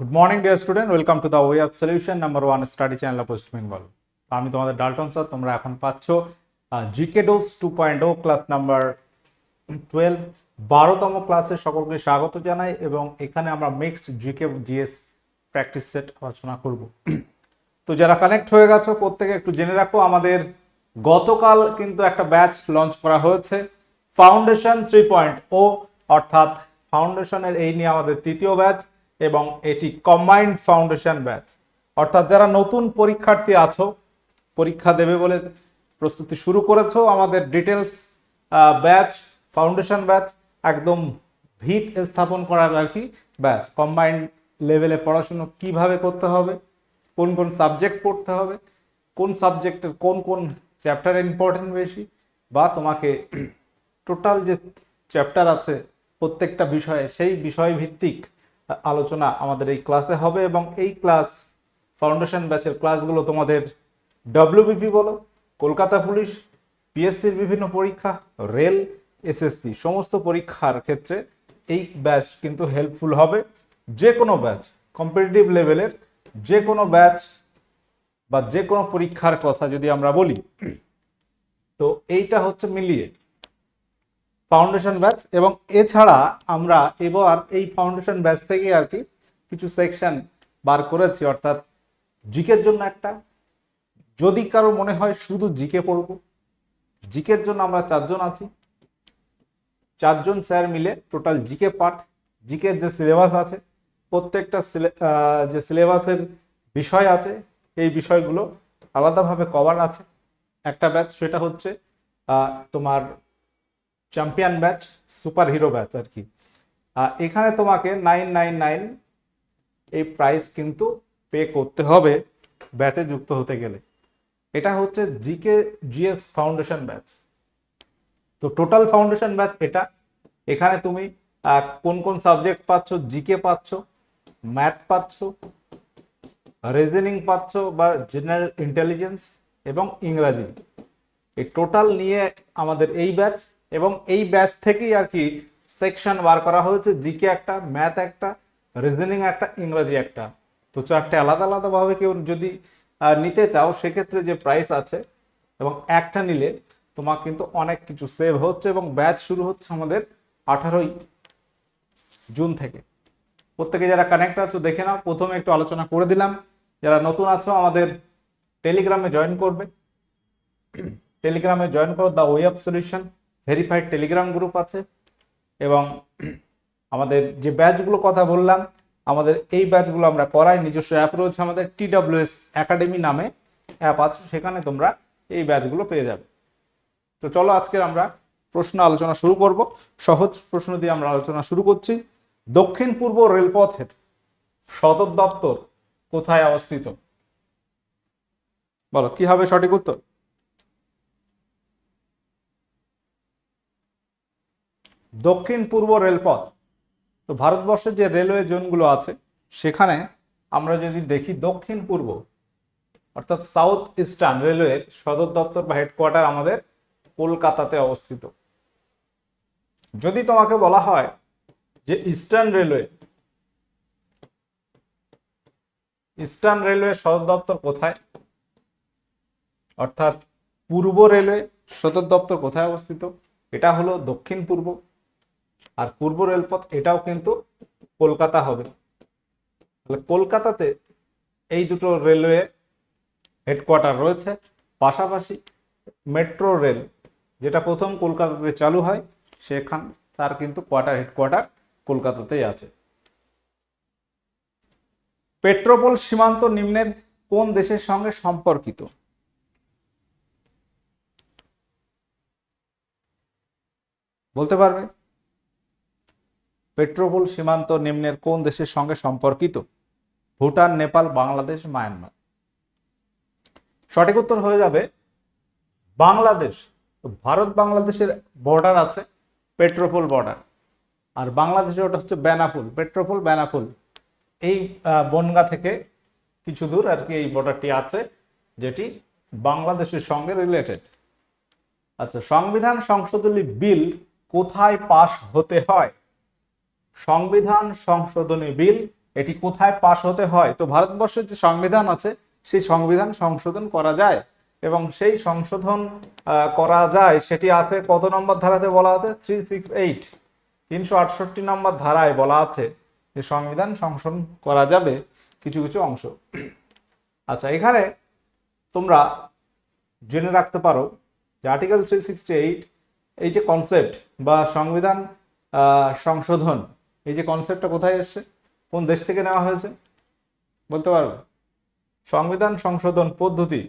Good morning dear student welcome to the way of solution number one study channel post Bengal আমি তোমাদের Dalton sir তোমরা এখন পাচ্ছ GK dose two point O class number twelve বারোতম ক্লাসে সকলকে স্বাগত জানাই এবং এখানে আমরা mixed GK GS practice set আলোচনা করব। তো যারা কানেক্ট হয়ে গেছো, প্রত্যেকে একটু জেনে রাখো, আমাদের গতকাল কিন্তু একটা ব্যাচ লঞ্চ করা হয়েছে। ফাউন্ডেশন থ্রি পয়েন্ট ও অর্থাৎ ফাউন্ডেশনের এই নিয়ে আমাদের তৃতীয় ব্যাচ এবং এটি কম্বাইন্ড ফাউন্ডেশন ব্যাচ অর্থাৎ যারা নতুন পরীক্ষার্থী আছো, পরীক্ষা দেবে বলে প্রস্তুতি শুরু করেছ, আমাদের ডিটেলস ব্যাচ ফাউন্ডেশন ব্যাচ একদম ভিত স্থাপন করার আর কি ব্যাচ কম্বাইন্ড লেভেলে পড়াশুনো কীভাবে করতে হবে, কোন কোন সাবজেক্ট পড়তে হবে, কোন সাবজেক্টের কোন কোন চ্যাপ্টার ইম্পর্টেন্ট বেশি, বা তোমাকে টোটাল যে চ্যাপ্টার আছে প্রত্যেকটা বিষয়ে, সেই বিষয় ভিত্তিক আলোচনা আমাদের এই ক্লাসে হবে এবং এই ক্লাস, ফাউন্ডেশন ব্যাচের ক্লাসগুলো তোমাদের ডব্লিউবিপি বলো, কলকাতা পুলিশ পিএসসির বিভিন্ন পরীক্ষা, রেল এসএসসি সমস্ত পরীক্ষার ক্ষেত্রে এই ব্যাচ কিন্তু হেল্পফুল হবে। যে কোনো ব্যাচ কম্পিটিটিভ লেভেলের যে কোনো ব্যাচ বা যে কোনো পরীক্ষার কথা যদি আমরা বলি, তো এইটা হচ্ছে মিলিয়ে ফাউন্ডেশন ব্যাচ এবং এছাড়া আমরা এবার এই ফাউন্ডেশন ব্যাচ থেকে আর কি কিছু সেকশন বার করেছি। অর্থাৎ জিকের জন্য একটা। যদি কারও মনে হয় শুধু জিকে পড়ব জিকের জন্য আমরা চারজন আছি। চারজন স্যার মিলে টোটাল জিকে পাঠ জিকের যে সিলেবাস আছে, প্রত্যেকটা যে সিলেবাসের বিষয় আছে, এই বিষয়গুলো আলাদাভাবে কভার আছে। একটা ব্যাচ সেটা হচ্ছে তোমার champion batch super hero batch আর কি। এখানে তোমাকে নাইন নাইন নাইন এই প্রাইস কিন্তু পে করতে হবে ব্যাচে যুক্ত হতে গেলে। এটা হচ্ছে জিকে জিএস ফাউন্ডেশন ব্যাচ তো টোটাল ফাউন্ডেশন ব্যাচ এটা। এখানে তুমি কোন কোন সাবজেক্ট পাচ্ছ জিকে পাচ্ছ ম্যাথ পাচ্ছ রিজনিং পাচ্ছ বা জেনারেল ইন্টেলিজেন্স এবং ইংরাজি। এই টোটাল নিয়ে আমাদের এই ব্যাচ এবং এই ব্যাচ থেকেই আর কি সেকশন বার করা হয়েছে। জিকে একটা ম্যাথ একটা রিজনিং একটা, ইংরাজি একটা। তো চারটে আলাদা আলাদাভাবে কেউ যদি নিতে চাও, সেক্ষেত্রে যে প্রাইস আছে এবং একটা নিলে তোমার কিন্তু অনেক কিছু সেভ হচ্ছে এবং ব্যাচ শুরু হচ্ছে আমাদের আঠারোই জুন থেকে। প্রত্যেকে যারা কানেক্ট আছো, দেখে নাও। প্রথমে একটু আলোচনা করে দিলাম। যারা নতুন আছো, আমাদের টেলিগ্রামে জয়েন করবে। টেলিগ্রামে জয়েন করো the way of solution verified telegram group আছে এবং আমাদের যে ব্যাচগুলো কথা বললাম, আমাদের এই ব্যাচগুলো আমরা করাই। নিজস্ব অ্যাপ রয়েছে আমাদের টিডাব্লিউএস একাডেমি নামে অ্যাপ আছে, সেখানে তোমরা এই ব্যাচগুলো পেয়ে যাবে। তো চলো আজকের আমরা প্রশ্ন আলোচনা শুরু করব। সহজ প্রশ্ন দিয়ে আমরা আলোচনা শুরু করছি। দক্ষিণ পূর্ব রেলপথের সদর দপ্তর কোথায় অবস্থিত? বলো, কি হবে সঠিক উত্তর? দক্ষিণ পূর্ব রেলপথ, তো ভারতবর্ষের যে রেলওয়ে জোনগুলো আছে, সেখানে আমরা যদি দেখি দক্ষিণ পূর্ব, অর্থাৎ সাউথ ইস্টার্ন রেলওয়ের সদর দপ্তর বা হেডকোয়ার্টার আমাদের কলকাতাতে অবস্থিত। যদি তোমাকে বলা হয় যে ইস্টার্ন রেলওয়ে ইস্টার্ন রেলওয়ে সদর দপ্তর কোথায়? অর্থাৎ পূর্ব রেলওয়ে সদর দপ্তর কোথায় অবস্থিত? এটা হলো দক্ষিণ পূর্ব। আর পূর্ব রেলপথ এটাও কিন্তু কলকাতা হবে। তাহলে কলকাতাতে এই দুটো রেলওয়ে হেডকোয়ার্টার রয়েছে। পাশাপাশি মেট্রো রেল যেটা প্রথম কলকাতাতে চালু হয়, সেখান তার কিন্তু কোয়ার্টার হেডকোয়ার্টার কলকাতাতেই আছে। পেট্রোপোল সীমান্ত নিম্নের কোন দেশের সঙ্গে সম্পর্কিত? বলতে পারবে? পেট্রোপোল সীমান্ত নিম্নের কোন দেশের সঙ্গে সম্পর্কিত? ভুটান, নেপাল, বাংলাদেশ, মায়ানমার। সঠিক উত্তর হয়ে যাবে, বাংলাদেশ। ভারত বাংলাদেশের বর্ডার আছে পেট্রোপোল বর্ডার আর বাংলাদেশে ওটা হচ্ছে বেনাপুল পেট্রোপোল বেনাপুল। এই বনগা থেকে কিছু দূর আর কি এই বর্ডারটি আছে, যেটি বাংলাদেশের সঙ্গে রিলেটেড আচ্ছা সংবিধান সংশোধনী বিল কোথায় পাশ হতে হয়? সংবিধান সংশোধনী বিল, এটি কোথায় পাশ হতে হয়? তো ভারতবর্ষের যে সংবিধান আছে, সেই সংবিধান সংশোধন করা যায় এবং সেই সংশোধন করা যায়, সেটি আছে কত নম্বর ধারাতে বলা আছে? থ্রি সিক্স এইট তিনশো আটষট্টি নম্বর ধারায় বলা আছে যে সংবিধান সংশোধন করা যাবে কিছু কিছু অংশ। আচ্ছা এখানে তোমরা জেনে রাখতে পারো যে আর্টিকেল থ্রি সিক্সটি এইট এই যে কনসেপ্ট বা সংবিধান সংশোধন এই যে কনসেপ্টটা কোথায় এসছে? কোন দেশ থেকে নেওয়া হয়েছে? বলতে পারবে? সংবিধান সংশোধন পদ্ধতি।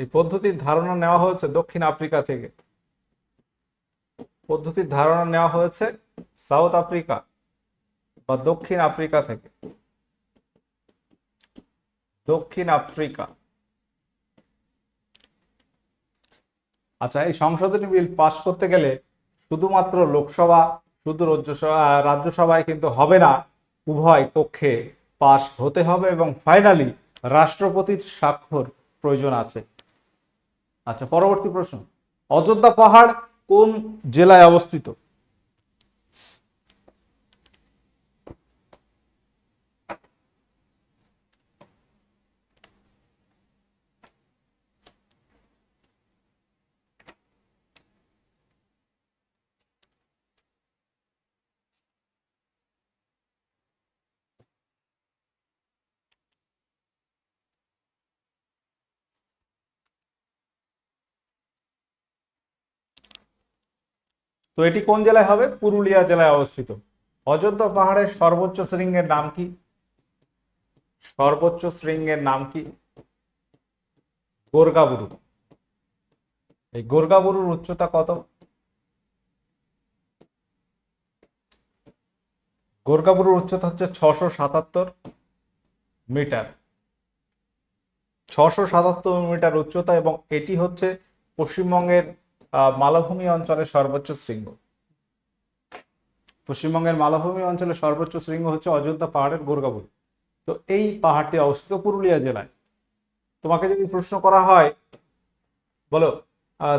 এই পদ্ধতির ধারণা নেওয়া হয়েছে দক্ষিণ আফ্রিকা থেকে। পদ্ধতির ধারণা নেওয়া হয়েছে সাউথ আফ্রিকা বা দক্ষিণ আফ্রিকা থেকে। দক্ষিণ আফ্রিকা। আচ্ছা এই সংশোধনী বিল পাশ করতে গেলে শুধুমাত্র লোকসভা শুধু রাজ্যসভা রাজ্যসভায় কিন্তু হবে না। উভয় পক্ষে পাশ হতে হবে এবং ফাইনালি রাষ্ট্রপতির স্বাক্ষর প্রয়োজন আছে। আচ্ছা পরবর্তী প্রশ্ন। অযোধ্যা পাহাড় কোন জেলায় অবস্থিত? তো এটি কোন জেলায় হবে? পুরুলিয়া জেলায় অবস্থিত। অযোধ্যা পাহাড়ের সর্বোচ্চ শৃঙ্গের নাম কি? সর্বোচ্চ শৃঙ্গের নাম কি? গোর্গাবুরু। এই গোর্গাবুরুর উচ্চতা কত? গোর্গাবুরুর উচ্চতা হচ্ছে ছশো সাতাত্তর মিটার। ছশো সাতাত্তর মিটার উচ্চতা এবং এটি হচ্ছে পশ্চিমবঙ্গের মালভূমি অঞ্চলের সর্বোচ্চ শৃঙ্গ। পশ্চিমবঙ্গের মালভূমি অঞ্চলের সর্বোচ্চ শৃঙ্গ হচ্ছে অযোধ্যা পাহাড়ের গোর্গাবুরু তো এই পাহাড়টি অবস্থিত পুরুলিয়া জেলায়। তোমাকে যদি প্রশ্ন করা হয়, বলো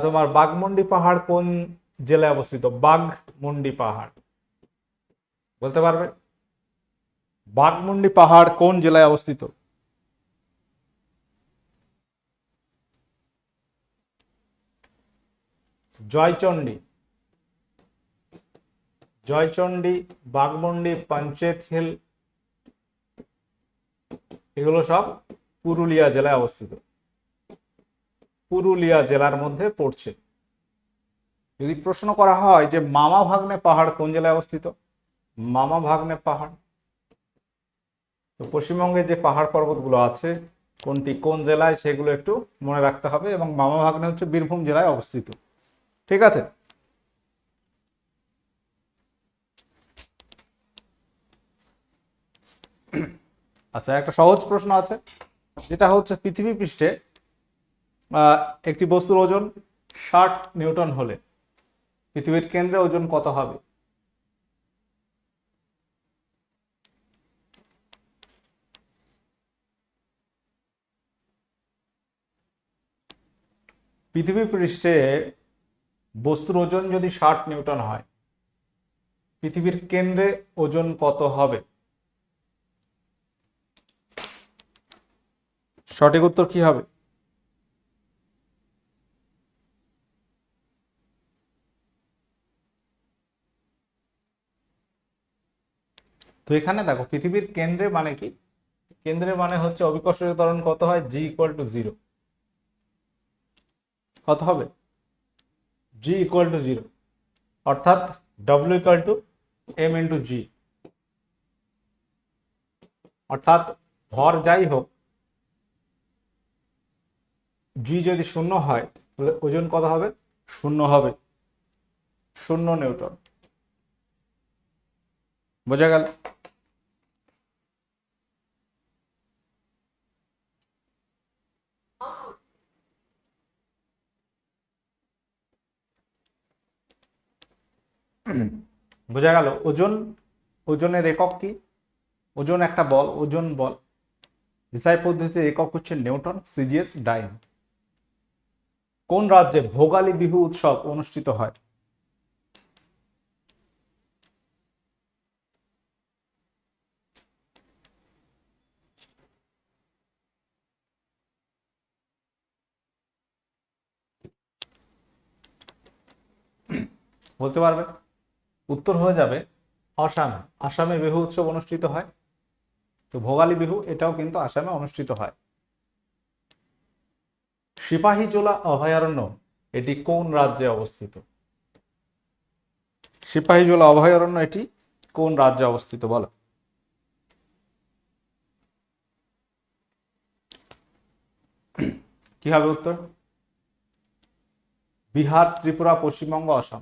তোমার বাঘমুন্ডি পাহাড় কোন জেলায় অবস্থিত? বাঘমুন্ডি পাহাড়। বলতে পারবে? বাঘমুন্ডি পাহাড় কোন জেলায় অবস্থিত? জয়চণ্ডী। জয়চণ্ডী, বাঘমুন্ডি, পঞ্চায়েত হিল, এগুলো সব পুরুলিয়া জেলায় অবস্থিত। পুরুলিয়া জেলার মধ্যে পড়ছে। যদি প্রশ্ন করা হয় যে মামা ভাগ্নে পাহাড় কোন জেলায় অবস্থিত? মামা ভাগ্নে পাহাড়। তো পশ্চিমবঙ্গে যে পাহাড় পর্বতগুলো আছে, কোনটি কোন জেলায় সেগুলো একটু মনে রাখতে হবে এবং মামা ভাগ্নে হচ্ছে বীরভূম জেলায় অবস্থিত। ঠিক আছে? আচ্ছা একটা সহজ প্রশ্ন আছে। যেটা হচ্ছে পৃথিবী পৃষ্ঠে একটি বস্তুর ওজন ষাট নিউটন হলে পৃথিবীর কেন্দ্রে ওজন কত হবে? পৃথিবী পৃষ্ঠে বস্তুর ওজন যদি ষাট নিউটন হয়, পৃথিবীর কেন্দ্রে ওজন কত হবে? সঠিক উত্তর কি হবে? তো এখানে দেখো, পৃথিবীর কেন্দ্রে মানে কি? কেন্দ্রে মানে হচ্ছে অভিকর্ষীয় ত্বরণ কত হয়? জি ইকুয়াল টু জিরো কত হবে? জি ইকুয়াল টু জিরো অর্থাৎ W equal to M into G অর্থাৎ ভর যাই হোক জি যদি শূন্য হয়, তাহলে ওজন কত হবে? শূন্য হবে। শূন্য নিউটন। বোঝা গেল? বোঝা গেল, ওজন, ওজনের একক কি? ওজন একটা বল, ওজন বল। হিসাই পদ্ধতিতে একক হচ্ছে নিউটন, সিজিএস, ডাইন। কোন রাজ্যে ভোগালী বিহু উৎসব অনুষ্ঠিত হয়? বলতে পারবে উত্তর হয়ে যাবে অসামে আসামে বিহু উৎসব অনুষ্ঠিত হয়। তো ভোগালী বিহু এটাও কিন্তু আসামে অনুষ্ঠিত হয়। সিপাহীজোলা অভয়ারণ্য এটি কোন রাজ্যে অবস্থিত? সিপাহীজোলা অভয়ারণ্য এটি কোন রাজ্যে অবস্থিত বলো? কি হবে উত্তর? বিহার ত্রিপুরা পশ্চিমবঙ্গ আসাম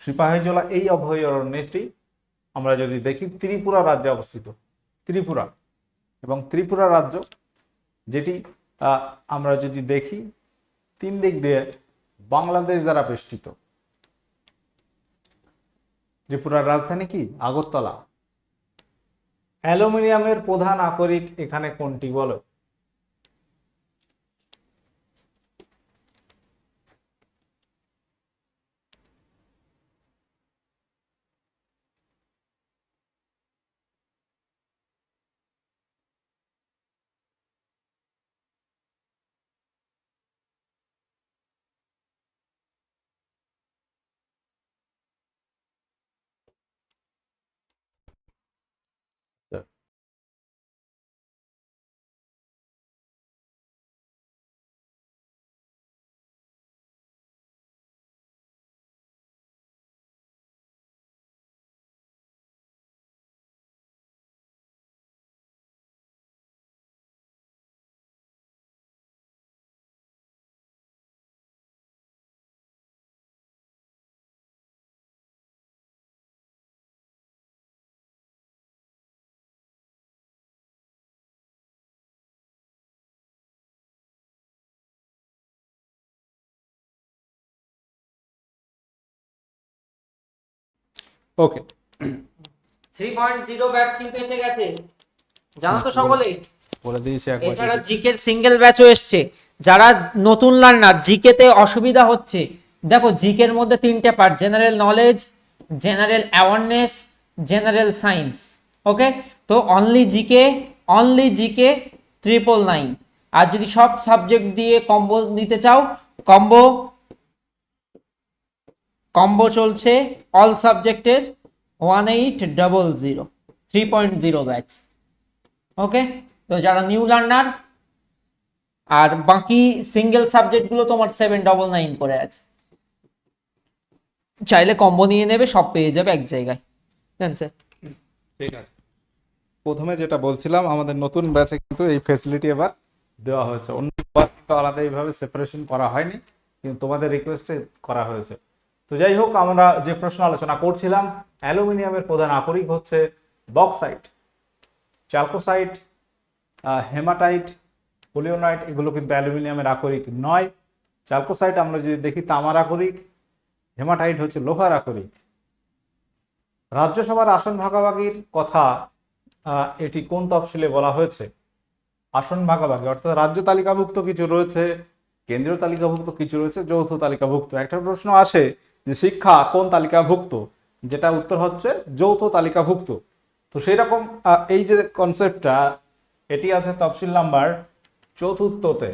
সিপাহীজলা এই অভয়ারণ্যটি আমরা যদি দেখি, ত্রিপুরা রাজ্যে অবস্থিত। ত্রিপুরা এবং ত্রিপুরা রাজ্য যেটি আমরা যদি দেখি, তিন দিক দিয়ে বাংলাদেশ দ্বারা বেষ্টিত। ত্রিপুরার রাজধানী কি? আগরতলা। অ্যালুমিনিয়ামের প্রধান আকরিক এখানে কোনটি বলো? Okay three point zero batch কিন্তু এসে গেছে। জানো তো সকলেই বলে দিয়েছি একবার এছাড়া জিকের সিঙ্গেল ব্যাচও এসছে। যারা নতুন লার্নার জিকেতে অসুবিধা হচ্ছে। দেখো জিকের মধ্যে তিনটে part general knowledge general awareness general science okay তো only GK only GK triple nine আর যদি সব সাবজেক্ট দিয়ে কম্বো নিতে চাও কম্বো কম্বো চলছে অল সাবজেক্টের one eight double zero three point zero batch okay তো যারা নিউ লার্নার আর বাকি সিঙ্গেল সাবজেক্টগুলো তোমার সেভেন ডবল নাইন করে আছে। চাইলে কম্বো নিয়ে নেবে, সব পেয়ে যাবে এক জায়গায়। জান স্যার ঠিক আছে। প্রথমে যেটা বলছিলাম, আমাদের নতুন ব্যাচে কিন্তু এই ফেসিলিটি এবার দেওয়া হয়েছে। অন্যবার কিন্তু আলাদা এইভাবে সেপারেশন করা হয়নি, কিন্তু তোমাদের রিকোয়েস্টে করা হয়েছে। তো যাই হোক আমরা যে প্রশ্ন আলোচনা করছিলাম, অ্যালুমিনিয়ামের প্রধান আকরিক হচ্ছে বক্সাইট, চালকোসাইট হেমাটাইট, পোলিওনাইট, এগুলো কিন্তু অ্যালুমিনিয়ামের আকরিক নয়। চালকোসাইট আমরা যদি দেখি, তামার আকরিক, হেমাটাইট হচ্ছে লোহার আকরিক। রাজ্যসভার আসন ভাগাভাগির কথা এটি কোন তফসিলে বলা হয়েছে? আসন ভাগাভাগি, অর্থাৎ রাজ্য তালিকাভুক্ত কিছু রয়েছে, কেন্দ্রীয় তালিকাভুক্ত কিছু রয়েছে, যৌথ তালিকাভুক্ত। একটা প্রশ্ন আসে যে শিক্ষা কোন তালিকাভুক্ত? যেটা উত্তর হচ্ছে যৌথ তালিকাভুক্ত। তো সেই রকম এই যে কনসেপ্টটা এটি আছে তফসিল নাম্বার চতুর্থতে।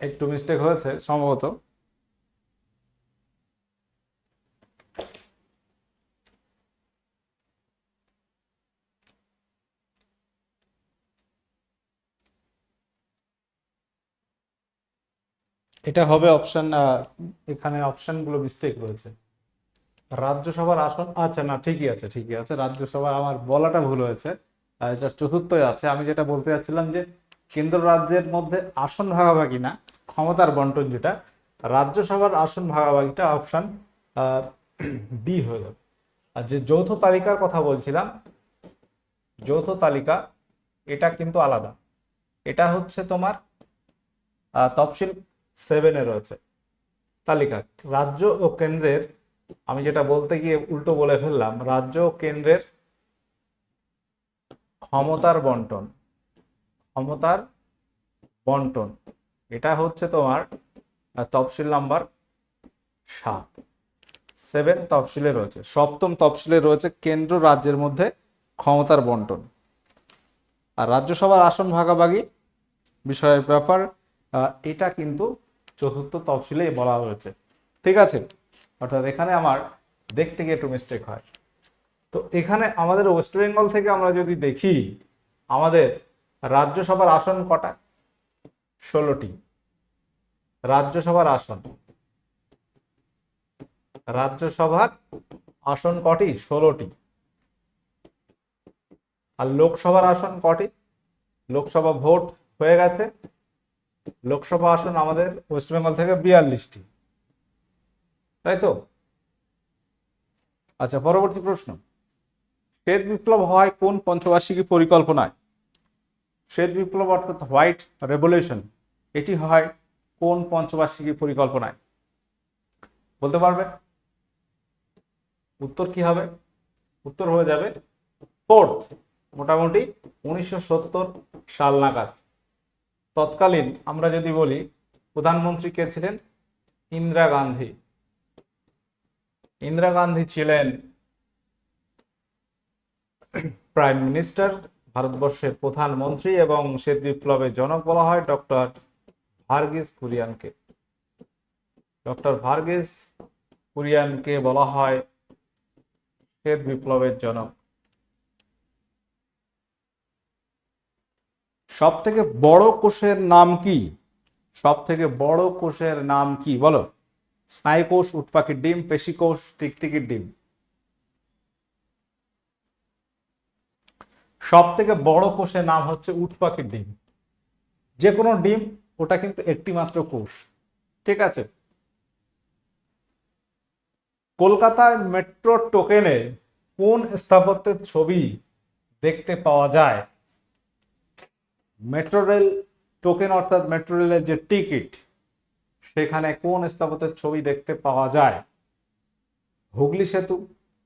একটু মিস্টেক হয়েছে, সম্ভবত। এটা হবে অপশন এখানে অপশনগুলো মিস্টেক রয়েছে। রাজ্যসভার আসন আচ্ছা না, ঠিকই আছে ঠিকই আছে, রাজ্যসভার আমার বলাটা ভুল হয়েছে। এটা চতুর্থই আছে। আমি যেটা বলতে চাচ্ছিলাম যে, কেন্দ্র রাজ্যের মধ্যে আসন ভাগাভাগি না, ক্ষমতার বন্টন যেটা, রাজ্যসভার আসন ভাগাভাগিটা অপশন ডি হয়ে যাবে। আর যে যৌথ তালিকার কথা বলছিলাম, যৌথ তালিকা, এটা কিন্তু আলাদা। এটা হচ্ছে তোমার তফসিল সেভেনে রয়েছে। তালিকা, রাজ্য ও কেন্দ্রের, আমি যেটা বলতে গিয়ে উল্টো বলে ফেললাম, রাজ্য ও কেন্দ্রের ক্ষমতার বন্টন ক্ষমতার বন্টন, এটা হচ্ছে তোমার তফসিল নাম্বার সাত। সেভেন তফসিলে রয়েছে, সপ্তম তফসিলে রয়েছে কেন্দ্র রাজ্যের মধ্যে ক্ষমতার বন্টন। আর রাজ্যসভার আসন ভাগাভাগি বিষয়ের ব্যাপার এটা কিন্তু চতুর্থ তফসিলে বলা হয়েছে। ঠিক আছে? অর্থাৎ এখানে আমার দেখতে গিয়ে একটু মিস্টেক হয়। তো এখানে আমাদের ওয়েস্ট বেঙ্গল থেকে আমরা যদি দেখি, আমাদের রাজ্যসভার আসন কটা? ষোলোটি। রাজ্যসভার আসন। রাজ্যসভার আসন কটি? ষোলোটি। আর লোকসভার আসন কটি? লোকসভা ভোট হয়ে গেছে। লোকসভা আসন আমাদের ওয়েস্ট বেঙ্গল থেকে বিয়াল্লিশটি। তাই তো? আচ্ছা পরবর্তী প্রশ্ন। শ্বেত বিপ্লব হয় কোন পঞ্চবার্ষিকী পরিকল্পনায়? শ্বেত বিপ্লব অর্থাৎ হোয়াইট রেভলিউশন, এটি হয় কোন পঞ্চবার্ষিকী পরিকল্পনায়? বলতে পারবে? উত্তর কি হবে? উত্তর হয়ে যাবে ফোর্থ, মোটামুটি উনিশশো সত্তর সাল নাগাদ। তৎকালীন আমরা যদি বলি, প্রধানমন্ত্রী কে ছিলেন? ইন্দিরা গান্ধী। ইন্দিরা গান্ধী ছিলেন প্রাইম মিনিস্টার, ভারতবর্ষের প্রধানমন্ত্রী এবং শ্বেত বিপ্লবের জনক বলা হয় ডক্টর ভার্গিস কুরিয়ানকে। ডক্টর ভার্গিস কুরিয়ানকে বলা হয় শ্বেত বিপ্লবের জনক। সব থেকে বড় কোষের নাম কি? সব থেকে বড় কোষের নাম কি? বলো। স্নায়ুকোষ উটপাখির ডিম পেশিকোষ টিকটিকির ডিম। সব থেকে বড় কোষের নাম হচ্ছে উটপাখির ডিম। যে কোনো ডিম, ওটা কিন্তু একটি মাত্র কোষ। ঠিক আছে? কলকাতায় মেট্রো টোকেনে কোন স্থাপত্যের ছবি দেখতে পাওয়া যায়? মেট্রো রেল টোকেন অর্থাৎ মেট্রো রেলের যে টিকিট, সেখানে কোন স্থাপত্যের ছবি দেখতে পাওয়া যায়? হুগলি সেতু,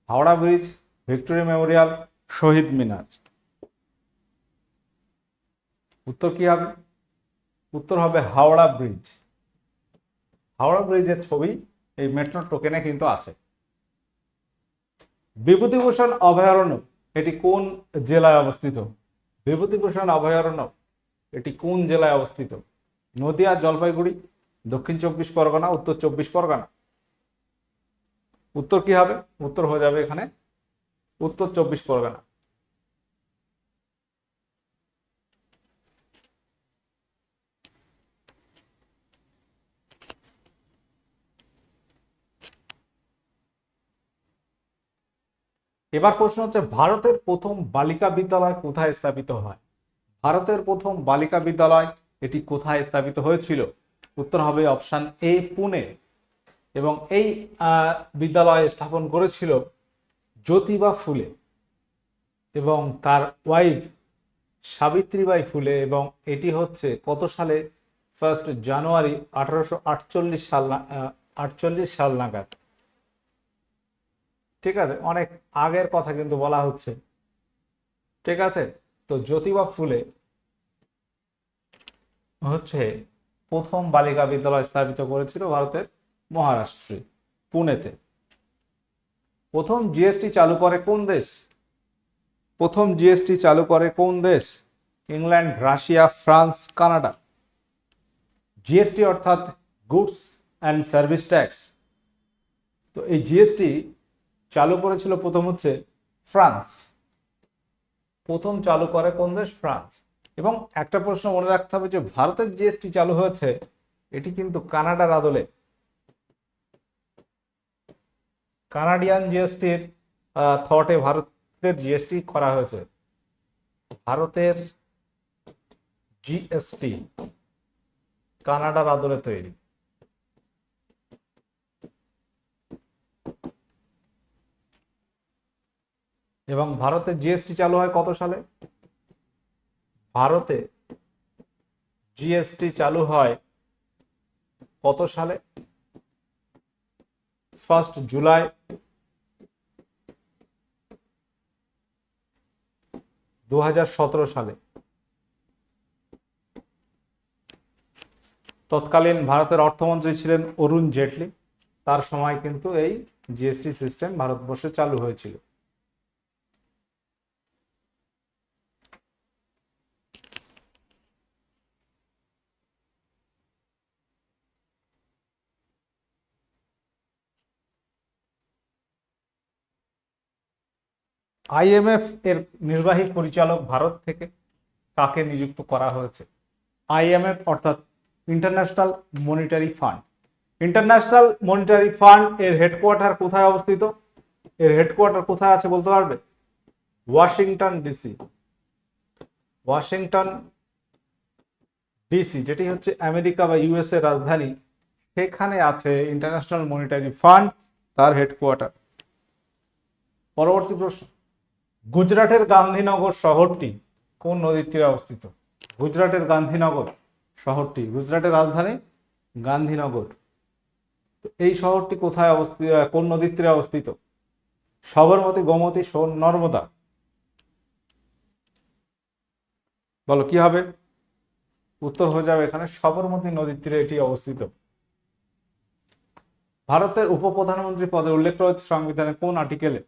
Howrah bridge Victoria Memorial, Shaheed Minar. উত্তর কি হবে? উত্তর হবে হাওড়া ব্রিজ। হাওড়া ব্রিজের ছবি এই মেট্রো টোকেনে কিন্তু আছে। বিভূতিভূষণ অভয়ারণ্য, এটি কোন জেলায় অবস্থিত? বিভূতিভূষণ অভয়ারণ্য এটি কোন জেলায় অবস্থিত? নদিয়া, জলপাইগুড়ি, দক্ষিণ চব্বিশ পরগনা, উত্তর চব্বিশ পরগনা। উত্তর কি হবে? উত্তর হয়ে যাবে এখানে উত্তর চব্বিশ পরগনা। এবার প্রশ্ন হচ্ছে, ভারতের প্রথম বালিকা বিদ্যালয় কোথায় স্থাপিত হয়? ভারতের প্রথম বালিকা বিদ্যালয় এটি কোথায় স্থাপিত হয়েছিল? উত্তর হবে অপশান এ, পুনে। এবং এই বিদ্যালয় স্থাপন করেছিল জ্যোতিবা ফুলে এবং তার ওয়াইফ সাবিত্রীবাই ফুলে এবং এটি হচ্ছে কত সালে? ফার্স্ট জানুয়ারি আঠারোশো আটচল্লিশ সাল আটচল্লিশ সাল নাগাদ। ঠিক আছে? অনেক আগের কথা কিন্তু বলা হচ্ছে। ঠিক আছে? তো জ্যোতিবা ফুলে হচ্ছে প্রথম বালিকা বিদ্যালয় স্থাপিত করেছিল ভারতের মহারাষ্ট্রে, পুনেতে। প্রথম জিএসটি চালু করে কোন দেশ? প্রথম জিএসটি চালু করে কোন দেশ? England, Russia, France, Canada. GST অর্থাৎ গুডস অ্যান্ড সার্ভিস ট্যাক্স। তো এই জিএসটি চালু করেছিল প্রথম হচ্ছে ফ্রান্স। প্রথম চালু করে কোন দেশ? ফ্রান্স। এবং একটা প্রশ্ন মনে রাখতে হবে যে, ভারতের জিএসটি চালু হয়েছে, এটি কিন্তু কানাডার আদলে। কানাডিয়ান জিএসটির থটে ভারতের জিএসটি করা হয়েছে। ভারতের জিএসটি কানাডার আদলে তৈরি। এবং ভারতে জিএসটি চালু হয় কত সালে? ভারতে জিএসটি চালু হয় কত সালে? ফার্স্ট জুলাই দু হাজার সতেরো সালে। তৎকালীন ভারতের অর্থমন্ত্রী ছিলেন অরুণ জেটলি। তার সময় কিন্তু এই জিএসটি সিস্টেম ভারতবর্ষে চালু হয়েছিল। আইএমএফ এর নির্বাহী পরিচালক ভারত থেকে কাকে নিযুক্ত করা হয়েছে। আইএমএফ অর্থাৎ international monetary fund. International monetary fund এর হেডকোয়ার্টার কোথায় অবস্থিত? এর হেডকোয়ার্টার কোথায় আছে বলতে পারবে? Washington DC. ওয়াশিংটন ডিসি, যেটি হচ্ছে আমেরিকা বা ইউএসএ রাজধানী, সেখানে আছে ইন্টারন্যাশনাল মনিটারি ফান্ড, তার হেডকোয়ার্টার। পরবর্তী প্রশ্ন। গুজরাটের গান্ধীনগর শহরটি কোন নদীর তীরে অবস্থিত? গুজরাটের গান্ধীনগর শহরটি গুজরাটের রাজধানী গান্ধীনগর। এই শহরটি কোথায় অবস্থিত কোন নদীর তীরে অবস্থিত? সবরমতী, গোমতী, সোন, নর্মদা। বলো, কি হবে? উত্তর হয়ে যাবে এখানে, সবরমতী নদীর তীরে এটি অবস্থিত। ভারতের উপপ্রধানমন্ত্রী পদে উল্লেখ রয়েছে সংবিধানে কোন আর্টিকেলে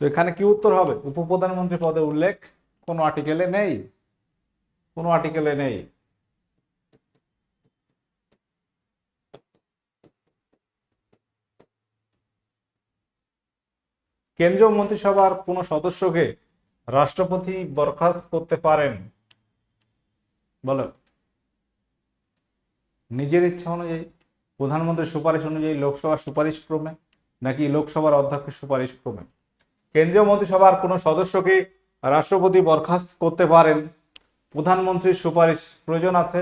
তো এখানে কি উত্তর হবে? উপপ্রধানমন্ত্রী পদে উল্লেখ, কোন আর্টিকেলে নেই? কোন আর্টিকেলে নেই। কেন্দ্রীয় মন্ত্রিসভার কোন সদস্যকে রাষ্ট্রপতি বরখাস্ত করতে পারেন? বলো। নিজের ইচ্ছা অনুযায়ী, প্রধানমন্ত্রীর সুপারিশ অনুযায়ী লোকসভার সুপারিশ ক্রমে, নাকি লোকসভার অধ্যক্ষের সুপারিশ ক্রমে? কেন্দ্রীয় মন্ত্রিসভার কোনো সদস্যকে রাষ্ট্রপতি বরখাস্ত করতে পারেন। প্রধানমন্ত্রীর সুপারিশ প্রয়োজন আছে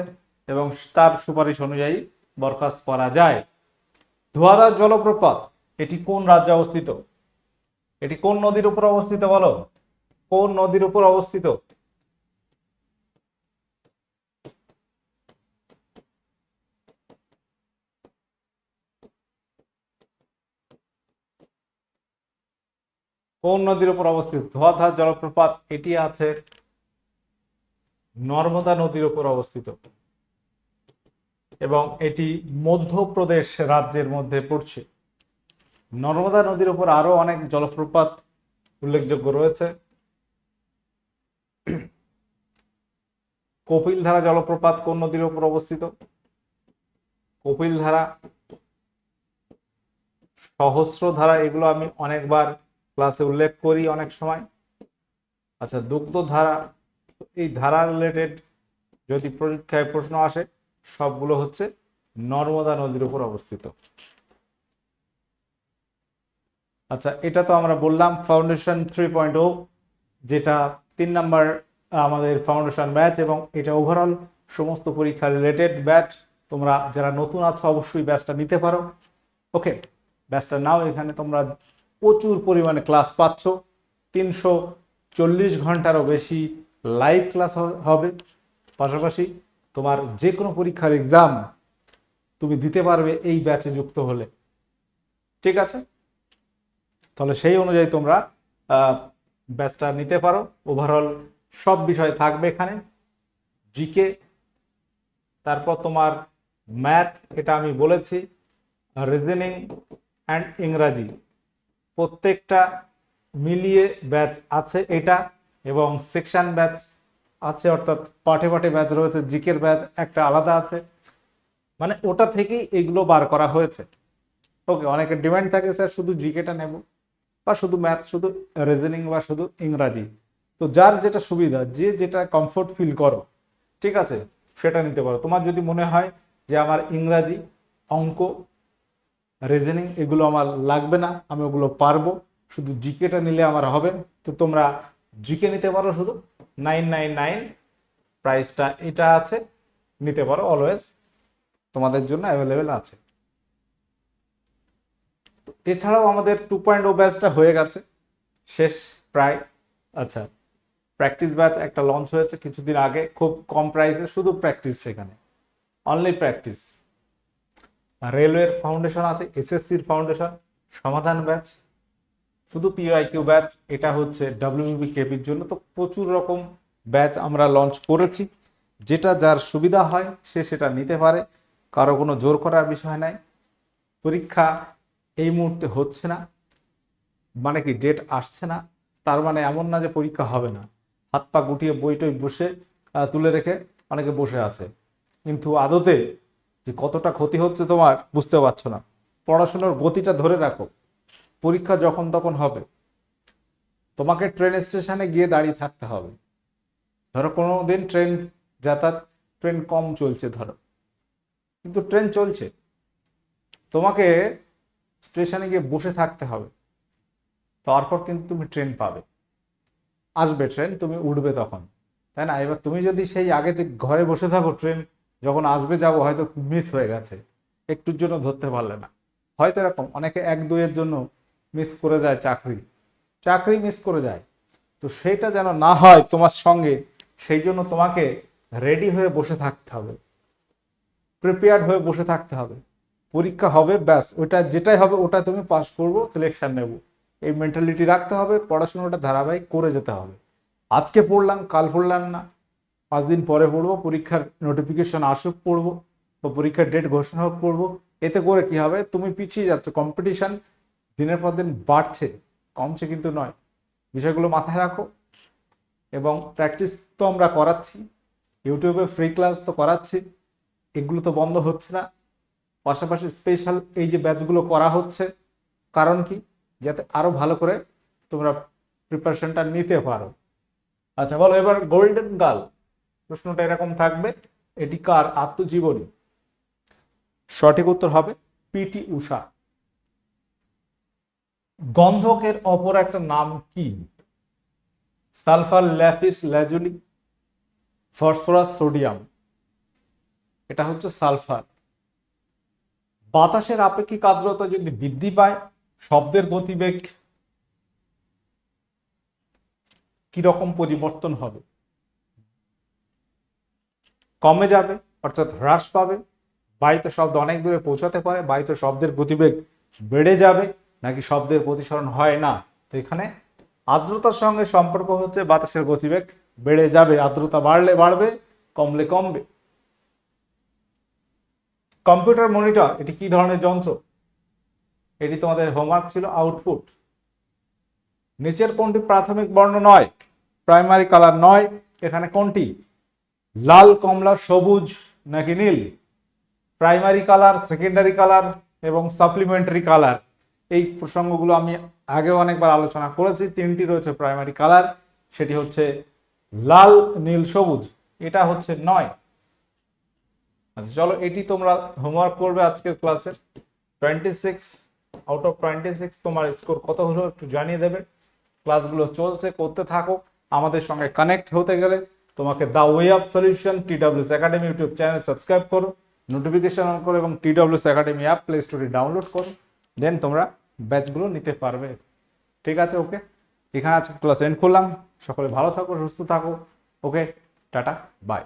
এবং তার সুপারিশ অনুযায়ী বরখাস্ত করা যায়। ধোয়াদার জলপ্রপাত, এটি কোন রাজ্যে অবস্থিত? এটি কোন নদীর উপর অবস্থিত বলো? কোন নদীর উপর অবস্থিত? কোন নদীর উপর অবস্থিত? ধোয়াধার জলপ্রপাত এটি আছে নর্মদা নদীর উপর অবস্থিত। এবং এটি মধ্যপ্রদেশ রাজ্যের মধ্যে পড়ছে। নর্মদা নদীর উপর আরও অনেক জলপ্রপাত উল্লেখযোগ্য রয়েছে। কপিলধারা জলপ্রপাত কোন নদীর উপর অবস্থিত? কপিলধারা, সহস্রধারা, এগুলো আমি অনেকবার ক্লাসে উল্লেখ করি অনেক সময়। আচ্ছা দুগ্ধ ধারা, এই ধারা রিলেটেড যদি পরীক্ষায় প্রশ্ন আসে, সবগুলো হচ্ছে নর্মদা নদীর উপর অবস্থিত। আচ্ছা এটা তো আমরা বললাম ফাউন্ডেশন থ্রি পয়েন্ট ও যেটা তিন নাম্বার আমাদের ফাউন্ডেশন ব্যাচ এবং এটা ওভারঅল সমস্ত পরীক্ষা রিলেটেড ব্যাচ তোমরা যারা নতুন আছো, অবশ্যই ব্যাচটা নিতে পারো। ওকে ব্যাচটা নাও, এখানে তোমরা প্রচুর পরিমাণে ক্লাস পাচ্ছ। তিনশো চল্লিশ ঘন্টারও বেশি লাইভ ক্লাস হবে। পাশাপাশি তোমার যে কোনো পরীক্ষার এক্সাম তুমি দিতে পারবে এই ব্যাচে যুক্ত হলে। ঠিক আছে? তাহলে সেই অনুযায়ী তোমরা ব্যাচটা নিতে পারো। ওভারঅল সব বিষয় থাকবে এখানে। জিকে তারপর তোমার ম্যাথ এটা আমি বলেছি। রিজনিং অ্যান্ড ইংরাজি। প্রত্যেকটা মিলিয়ে ব্যাচ আছে এটা এবং সেকশন ব্যাচ আছে, অর্থাৎ পাঠে পাঠে ব্যাচ রয়েছে, জিকের ব্যাচ একটা আলাদা আছে। মানে ওটা থেকেই এগুলো বার করা হয়েছে। ওকে, অনেকের ডিমান্ড থাকে, স্যার, শুধু জিকেটা নেব বা শুধু ম্যাথ, শুধু রিজনিং বা শুধু ইংরাজি। তো যার যেটা সুবিধা, যে যেটা কমফোর্ট ফিল করো, ঠিক আছে, সেটা নিতে পারো। তোমার যদি মনে হয় যে আমার ইংরাজি অঙ্ক রিজনিং এগুলো আমার লাগবে না, আমি ওগুলো পারব। শুধু জিকেটা নিলে আমার হবে তো তোমরা জিকে নিতে পারো শুধু। নাইন নাইন নাইন প্রাইসটা এটা আছে, নিতে পারো অলওয়েজ তোমাদের জন্য অ্যাভেলেবেল আছে। এছাড়াও আমাদের টু পয়েন্ট ও ব্যাচটা হয়ে গেছে। শেষ প্রায়। আচ্ছা প্র্যাকটিস ব্যাচ একটা লঞ্চ হয়েছে কিছুদিন আগে। খুব কম প্রাইসে শুধু প্র্যাকটিস সেখানে। অনলি প্র্যাকটিস রেলওয়ের ফাউন্ডেশন আছে, এসএসসির ফাউন্ডেশন, সমাধান ব্যাচ, শুধু পিওআইকিউ ব্যাচ, এটা হচ্ছে ডাব্লিউবি কেপির জন্য। তো প্রচুর রকম ব্যাচ আমরা লঞ্চ করেছি। যেটা যার সুবিধা হয়, সে সেটা নিতে পারে। কারও কোনো জোর করার বিষয় নাই। পরীক্ষা এই মুহূর্তে হচ্ছে না। মানে কি ডেট আসছে না। তার মানে এমন না যে পরীক্ষা হবে না। হাত পা গুটিয়ে বই টই বসে তুলে রেখে অনেকে বসে আছে। কিন্তু আদতে যে কতটা ক্ষতি হচ্ছে তোমার বুঝতে পারছ না। পড়াশোনার গতিটা ধরে রাখো। পরীক্ষা যখন তখন হবে। তোমাকে ট্রেন স্টেশনে গিয়ে দাঁড়িয়ে থাকতে হবে। ধরো কোনো দিন ট্রেন যাতায়াত ট্রেন কম চলছে ধরো। কিন্তু ট্রেন চলছে। তোমাকে স্টেশনে গিয়ে বসে থাকতে হবে। তারপর কিন্তু তুমি ট্রেন পাবে। আসবে ট্রেন তুমি উঠবে তখন। তাই না? এবার তুমি যদি সেই আগে ঘরে বসে থাকো ট্রেন যখন আসবে যাব হয়তো মিস হয়ে গেছে। একটুর জন্য ধরতে পারলে না। হয়তো এরকম অনেকে এক দুইয়ের জন্য মিস করে যায় চাকরি। চাকরি মিস করে যায়। তো সেটা যেন না হয় তোমার সঙ্গে, সেই জন্য তোমাকে রেডি হয়ে বসে থাকতে হবে। প্রিপেয়ার্ড হয়ে বসে থাকতে হবে। পরীক্ষা হবে, ব্যাস, ওটা যেটাই হবে ওটা তুমি পাস করব সিলেকশন নেব। এই মেন্টালিটি রাখতে হবে, পড়াশোনাটা ধারাবাহিক করে যেতে হবে। আজকে পড়লাম, কাল পড়লাম না। পাঁচ দিন পরে পড়ব, পরীক্ষার নোটিফিকেশন আসুক পড়ব বা পরীক্ষার ডেট ঘোষণা হোক পড়ব, এতে করে কি হবে? তুমি পিছিয়ে যাচ্ছ। কম্পিটিশন দিনের পর দিন বাড়ছে, কমছে কিন্তু নয়। বিষয়গুলো মাথায় রাখো এবং প্র্যাকটিস তো আমরা করাচ্ছি ইউটিউবে ফ্রি ক্লাস তো করাচ্ছি, এগুলো তো বন্ধ হচ্ছে না। পাশাপাশি স্পেশাল এই যে ব্যাচগুলো করা হচ্ছে, কারণ কি? যাতে আরও ভালো করে তোমরা প্রিপারেশনটা নিতে পারো। আচ্ছা বলো এবার গোল্ডেন গার্ল প্রশ্নটা এরকম থাকবে, এটি কার আত্মজীবনী? সঠিক উত্তর হবে পিটি উষা গন্ধকের অপর একটা নাম কি? Sulphur lapis lazuli phosphorus sodium. এটা হচ্ছে সালফার। বাতাসের আপেক্ষিক আর্দ্রতা যদি বৃদ্ধি পায়, শব্দের গতিবেগ কীরকম পরিবর্তন হবে? কমে যাবে, অর্থাৎ হ্রাস পাবে। বায়ুতে শব্দ অনেক দূরে পৌঁছাতে পারে, বায়ুতে শব্দের গতিবেগ বেড়ে যাবে, নাকি শব্দের প্রতিসরণ হয় না? তো এখানে আর্দ্রতার সঙ্গে সম্পর্ক হচ্ছে, বাতাসের গতিবেগ বেড়ে যাবে, আর্দ্রতা বাড়লে বাড়বে, কমলে কমবে। কম্পিউটার মনিটর, এটি কি ধরনের যন্ত্র? এটি তোমাদের হোমওয়ার্ক ছিল আউটপুট নিচের কোনটি প্রাথমিক বর্ণ নয়? প্রাইমারি কালার নয়, এখানে কোনটি? লাল কমলা, সবুজ নাকি নীল? প্রাইমারি কালার সেকেন্ডারি কালার এবং সাপ্লিমেন্টারি কালার এই প্রসঙ্গগুলো আমি আগেও অনেকবার আলোচনা করেছি। তিনটি রয়েছে প্রাইমারি কালার সেটি হচ্ছে লাল, নীল, সবুজ। এটা হচ্ছে নয়। আচ্ছা চলো, এটি তোমরা হোমওয়ার্ক করবে আজকের ক্লাসে twenty six out of twenty six তোমার স্কোর কত হলো একটু জানিয়ে দেবে। ক্লাসগুলো চলছে, করতে থাকো। আমাদের সঙ্গে কানেক্ট হতে গেলে তোমাকে the way of solution T W S academy YouTube channel subscribe করো নোটিফিকেশন অন করো এবং T W S academy app play স্টোরে ডাউনলোড করো। দেন তোমরা ব্যাচগুলো নিতে পারবে। ঠিক আছে ওকে এখানে আজকে ক্লাস এন্ড করলাম। সকলে ভালো থাকো, সুস্থ থাকো ওকে টাটা বাই